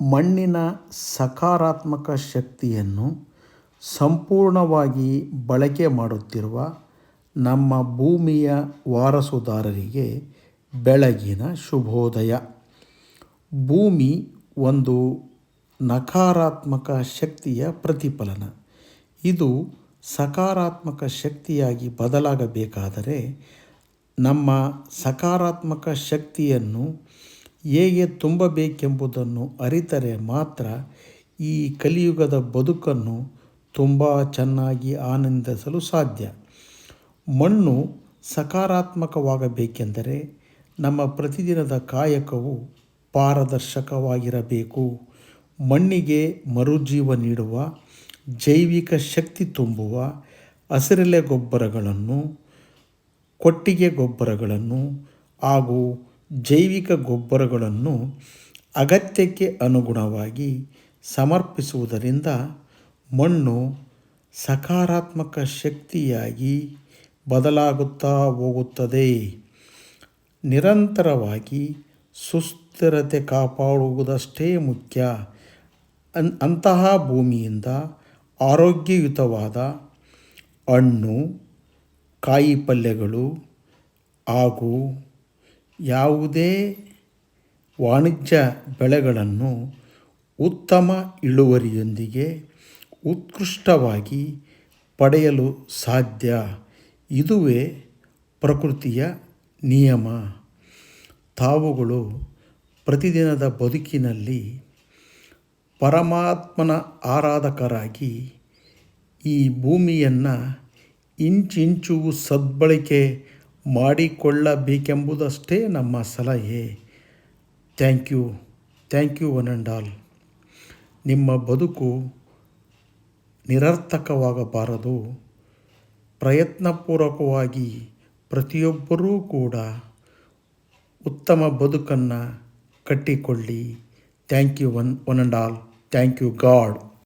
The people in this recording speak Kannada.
ಮಣ್ಣಿನ ಸಕಾರಾತ್ಮಕ ಶಕ್ತಿಯನ್ನು ಸಂಪೂರ್ಣವಾಗಿ ಬಳಕೆ ಮಾಡುತ್ತಿರುವ ನಮ್ಮ ಭೂಮಿಯ ವಾರಸುದಾರರಿಗೆ ಬೆಳಗಿನ ಶುಭೋದಯ. ಭೂಮಿ ಒಂದು ನಕಾರಾತ್ಮಕ ಶಕ್ತಿಯ ಪ್ರತಿಫಲನ. ಇದು ಸಕಾರಾತ್ಮಕ ಶಕ್ತಿಯಾಗಿ ಬದಲಾಗಬೇಕಾದರೆ ನಮ್ಮ ಸಕಾರಾತ್ಮಕ ಶಕ್ತಿಯನ್ನು ಹೇಗೆ ತುಂಬಬೇಕೆಂಬುದನ್ನು ಅರಿತರೆ ಮಾತ್ರ ಈ ಕಲಿಯುಗದ ಬದುಕನ್ನು ತುಂಬ ಚೆನ್ನಾಗಿ ಆನಂದಿಸಲು ಸಾಧ್ಯ. ಮಣ್ಣು ಸಕಾರಾತ್ಮಕವಾಗಬೇಕೆಂದರೆ ನಮ್ಮ ಪ್ರತಿದಿನದ ಕಾಯಕವು ಪಾರದರ್ಶಕವಾಗಿರಬೇಕು. ಮಣ್ಣಿಗೆ ಮರುಜೀವ ನೀಡುವ, ಜೈವಿಕ ಶಕ್ತಿ ತುಂಬುವ ಹಸಿರೆಲೆ ಗೊಬ್ಬರಗಳನ್ನು, ಕೊಟ್ಟಿಗೆ ಗೊಬ್ಬರಗಳನ್ನು ಹಾಗೂ ಜೈವಿಕ ಗೊಬ್ಬರಗಳನ್ನು ಅಗತ್ಯಕ್ಕೆ ಅನುಗುಣವಾಗಿ ಸಮರ್ಪಿಸುವುದರಿಂದ ಮಣ್ಣು ಸಕಾರಾತ್ಮಕ ಶಕ್ತಿಯಾಗಿ ಬದಲಾಗುತ್ತಾ ಹೋಗುತ್ತದೆ. ನಿರಂತರವಾಗಿ ಸುಸ್ಥಿರತೆ ಕಾಪಾಡುವುದಷ್ಟೇ ಮುಖ್ಯ. ಅನ್, ಅಂತಹ ಭೂಮಿಯಿಂದ ಆರೋಗ್ಯಯುತವಾದ ಹಣ್ಣು ಕಾಯಿ ಪಲ್ಯಗಳು ಹಾಗೂ ಯಾವುದೇ ವಾಣಿಜ್ಯ ಬೆಳೆಗಳನ್ನು ಉತ್ತಮ ಇಳುವರಿಯೊಂದಿಗೆ ಉತ್ಕೃಷ್ಟವಾಗಿ ಪಡೆಯಲು ಸಾಧ್ಯ. ಇದುವೇ ಪ್ರಕೃತಿಯ ನಿಯಮ. ತಾವುಗಳು ಪ್ರತಿದಿನದ ಬದುಕಿನಲ್ಲಿ ಪರಮಾತ್ಮನ ಆರಾಧಕರಾಗಿ ಈ ಭೂಮಿಯನ್ನು ಇಂಚಿಂಚು ಸದ್ಬಳಕೆ ಮಾಡಿಕೊಳ್ಳಬೇಕೆಂಬುದಷ್ಟೇ ನಮ್ಮ ಸಲಹೆ. Thank you thank you one and all ನಿಮ್ಮ ಬದುಕು ನಿರರ್ಥಕವಾಗಬಾರದು. ಪ್ರಯತ್ನಪೂರ್ವಕವಾಗಿ ಪ್ರತಿಯೊಬ್ಬರೂ ಕೂಡ ಉತ್ತಮ ಬದುಕನ್ನು ಕಟ್ಟಿಕೊಳ್ಳಿ. Thank you one one and all thank you God.